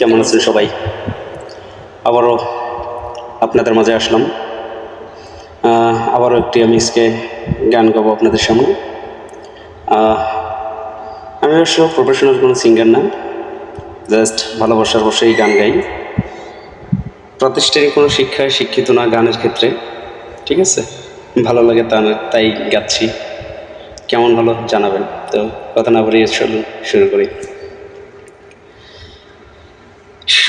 কেমন আছেন সবাই? আবারও আপনাদের মাঝে আসলাম। আবারও একটি আমি আজকে গান গাবো আপনাদের সামনে। আমি অবশ্য প্রফেশনাল কোনো সিঙ্গার না জাস্ট ভালোবাসার বসেই গান গাই। প্রাতিষ্ঠানিক কোনো শিক্ষায় শিক্ষিত না গানের ক্ষেত্রে, ঠিক আছে? ভালো লাগে তা তাই গাচ্ছি। কেমন হলো জানাবেন। তো কথা না বলিয়ে চলুন, শুরু করি।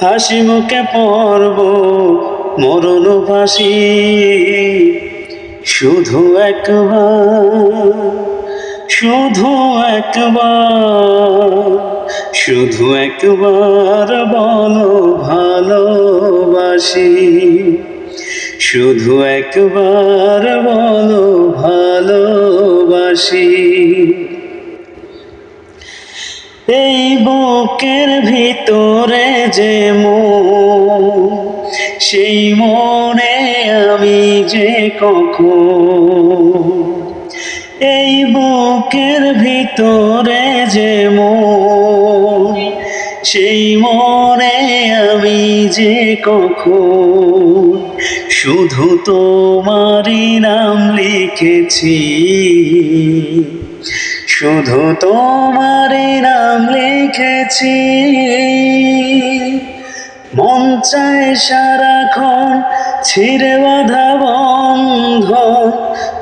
হাসি মুখে পড়ব মরণ ফাঁসি শুধু একবার শুধু একবার শুধু একবার বলো ভালোবাসি। শুধু একবার বলো ভালোবাসি। এই বুকের ভিতরে যে সেই মনে আমি যে কখন? এই বুকের ভিতরে যে সেই মনে আমি যে কখন? শুধু তোমারই নাম লিখেছি। শুধু তোমারই নাম লিখেছি। মন চায় সারাক্ষণ ছিঁড়ে বাঁধা বন্ধ।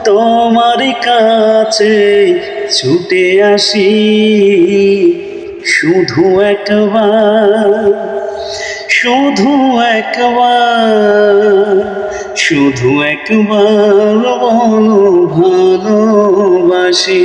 তোমারই কাছে ছুটে আসি। শুধু একবার শুধু একবার শুধু একবার ভালোবাসি।